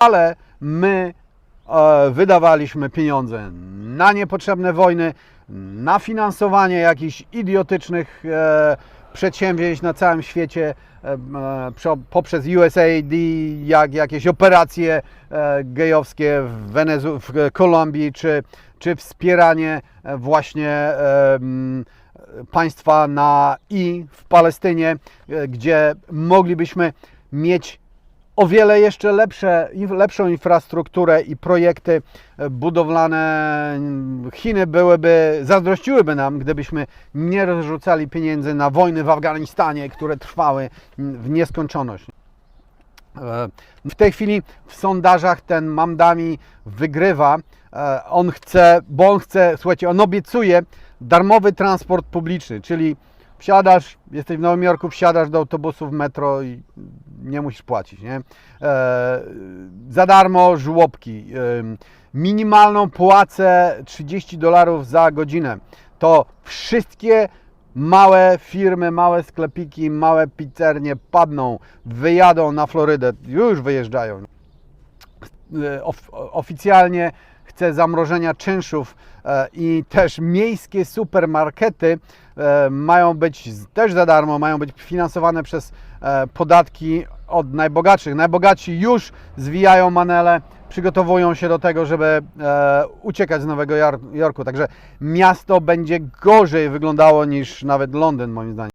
ale my e, wydawaliśmy pieniądze na niepotrzebne wojny, na finansowanie jakichś idiotycznych e, przedsięwzięć na całym świecie e, poprzez USAID, jak jakieś operacje gejowskie w, Wenezu- w Kolumbii, czy, czy wspieranie właśnie państwa na I w Palestynie, gdzie moglibyśmy mieć o wiele jeszcze lepsze, lepszą infrastrukturę i projekty e, budowlane. Chiny byłyby, zazdrościłyby nam, gdybyśmy nie rozrzucali pieniędzy na wojny w Afganistanie, które trwały w nieskończoność. E, W tej chwili w sondażach ten Mamdami wygrywa. E, On chce, bo on chce, słuchajcie, on obiecuje darmowy transport publiczny, czyli wsiadasz, jesteś w Nowym Jorku, wsiadasz do autobusu w metro i nie musisz płacić, nie? E, Za darmo żłobki, em, minimalną płacę 30 dolarów za godzinę. To wszystkie małe firmy, małe sklepiki, małe pizzernie padną, wyjadą na Florydę, już wyjeżdżają. E, Of, oficjalnie chce zamrożenia czynszów e, i też miejskie supermarkety e, mają być też za darmo, mają być finansowane przez e, podatki od najbogatszych. Najbogatsi już zwijają manele, przygotowują się do tego, żeby uciekać z Nowego Jorku. Także miasto będzie gorzej wyglądało niż nawet Londyn, moim zdaniem.